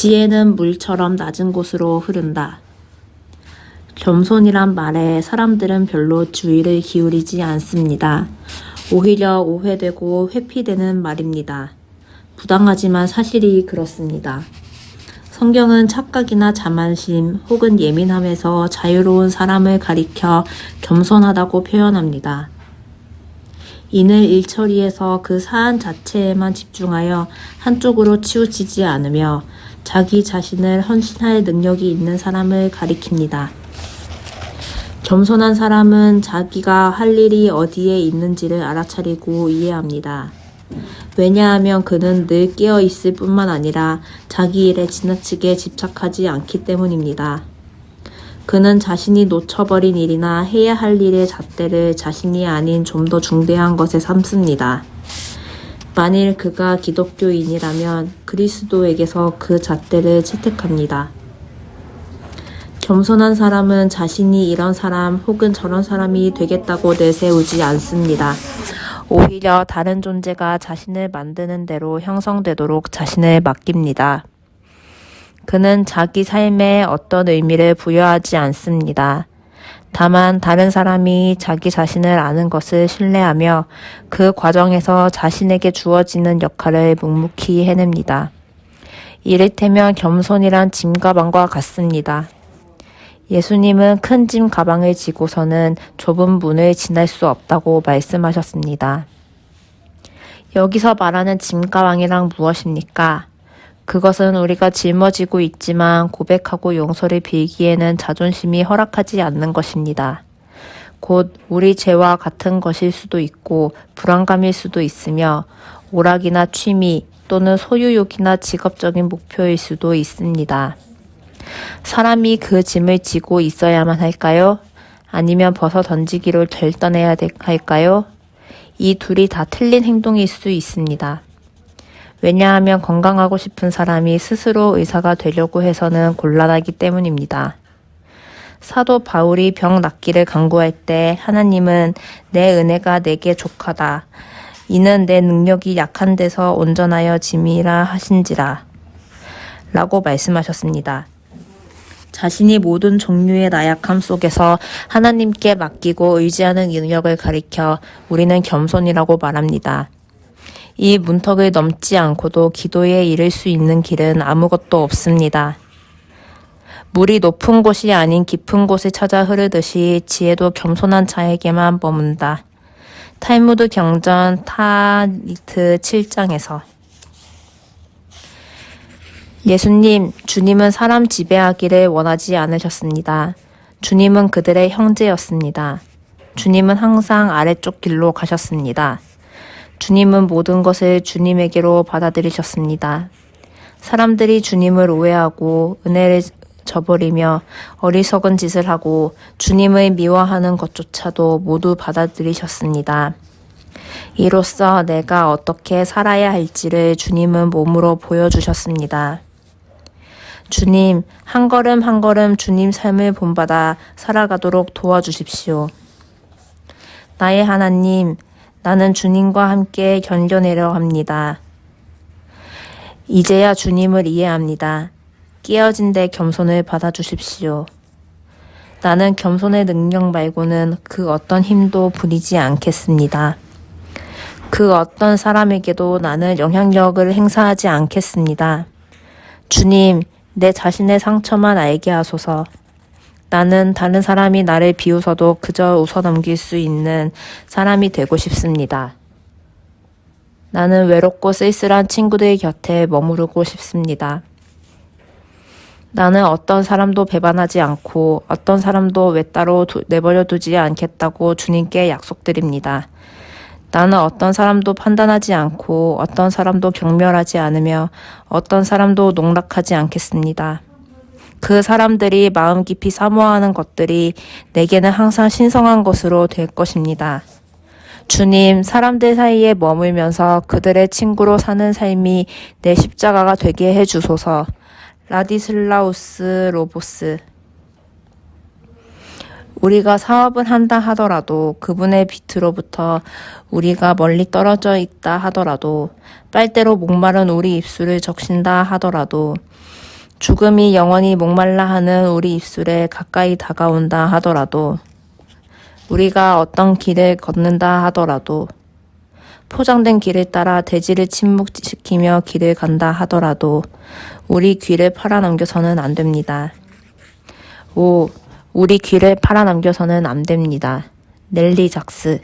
지혜는 물처럼 낮은 곳으로 흐른다. 겸손이란 말에 사람들은 별로 주의를 기울이지 않습니다. 오히려 오해되고 회피되는 말입니다. 부당하지만 사실이 그렇습니다. 성경은 착각이나 자만심 혹은 예민함에서 자유로운 사람을 가리켜 겸손하다고 표현합니다. 이는 일처리에서 그 사안 자체에만 집중하여 한쪽으로 치우치지 않으며 자기 자신을 헌신할 능력이 있는 사람을 가리킵니다. 겸손한 사람은 자기가 할 일이 어디에 있는지를 알아차리고 이해합니다. 왜냐하면 그는 늘 깨어 있을 뿐만 아니라 자기 일에 지나치게 집착하지 않기 때문입니다. 그는 자신이 놓쳐버린 일이나 해야 할 일의 잣대를 자신이 아닌 좀 더 중대한 것에 삼습니다. 만일 그가 기독교인이라면 그리스도에게서 그 잣대를 채택합니다. 겸손한 사람은 자신이 이런 사람 혹은 저런 사람이 되겠다고 내세우지 않습니다. 오히려 다른 존재가 자신을 만드는 대로 형성되도록 자신을 맡깁니다. 그는 자기 삶에 어떤 의미를 부여하지 않습니다. 다만 다른 사람이 자기 자신을 아는 것을 신뢰하며 그 과정에서 자신에게 주어지는 역할을 묵묵히 해냅니다. 이를테면 겸손이란 짐 가방과 같습니다. 예수님은 큰 짐 가방을 지고서는 좁은 문을 지날 수 없다고 말씀하셨습니다. 여기서 말하는 짐 가방이란 무엇입니까? 그것은 우리가 짊어지고 있지만 고백하고 용서를 빌기에는 자존심이 허락하지 않는 것입니다. 곧 우리 죄와 같은 것일 수도 있고 불안감일 수도 있으며 오락이나 취미 또는 소유욕이나 직업적인 목표일 수도 있습니다. 사람이 그 짐을 지고 있어야만 할까요? 아니면 벗어 던지기로 결단해야 할까요? 이 둘이 다 틀린 행동일 수 있습니다. 왜냐하면 건강하고 싶은 사람이 스스로 의사가 되려고 해서는 곤란하기 때문입니다. 사도 바울이 병 낫기를 강구할 때 하나님은 내 은혜가 내게 족하다. 이는 내 능력이 약한 데서 온전하여 짐이라 하신지라. 라고 말씀하셨습니다. 자신이 모든 종류의 나약함 속에서 하나님께 맡기고 의지하는 능력을 가리켜 우리는 겸손이라고 말합니다. 이 문턱을 넘지 않고도 기도에 이를 수 있는 길은 아무것도 없습니다. 물이 높은 곳이 아닌 깊은 곳을 찾아 흐르듯이 지혜도 겸손한 자에게만 머문다. 탈무드 경전 타리트 7장에서 예수님, 주님은 사람 지배하기를 원하지 않으셨습니다. 주님은 그들의 형제였습니다. 주님은 항상 아래쪽 길로 가셨습니다. 주님은 모든 것을 주님에게로 받아들이셨습니다. 사람들이 주님을 오해하고 은혜를 저버리며 어리석은 짓을 하고 주님을 미워하는 것조차도 모두 받아들이셨습니다. 이로써 내가 어떻게 살아야 할지를 주님은 몸으로 보여주셨습니다. 주님, 한 걸음 한 걸음 주님 삶을 본받아 살아가도록 도와주십시오. 나의 하나님, 나는 주님과 함께 견뎌내려 합니다. 이제야 주님을 이해합니다. 깨어진 데 겸손을 받아주십시오. 나는 겸손의 능력 말고는 그 어떤 힘도 부리지 않겠습니다. 그 어떤 사람에게도 나는 영향력을 행사하지 않겠습니다. 주님, 내 자신의 상처만 알게 하소서. 나는 다른 사람이 나를 비웃어도 그저 웃어 넘길 수 있는 사람이 되고 싶습니다. 나는 외롭고 쓸쓸한 친구들 곁에 머무르고 싶습니다. 나는 어떤 사람도 배반하지 않고 어떤 사람도 외따로 내버려 두지 않겠다고 주님께 약속드립니다. 나는 어떤 사람도 판단하지 않고 어떤 사람도 경멸하지 않으며 어떤 사람도 농락하지 않겠습니다. 그 사람들이 마음 깊이 사모하는 것들이 내게는 항상 신성한 것으로 될 것입니다. 주님, 사람들 사이에 머물면서 그들의 친구로 사는 삶이 내 십자가가 되게 해 주소서. 라디슬라우스 로보스 우리가 사업을 한다 하더라도 그분의 빛으로부터 우리가 멀리 떨어져 있다 하더라도 빨대로 목마른 우리 입술을 적신다 하더라도 죽음이 영원히 목말라 하는 우리 입술에 가까이 다가온다 하더라도, 우리가 어떤 길을 걷는다 하더라도, 포장된 길을 따라 대지를 침묵시키며 길을 간다 하더라도, 우리 귀를 팔아넘겨서는 안 됩니다. 오, 우리 귀를 팔아넘겨서는 안 됩니다. 넬리 작스.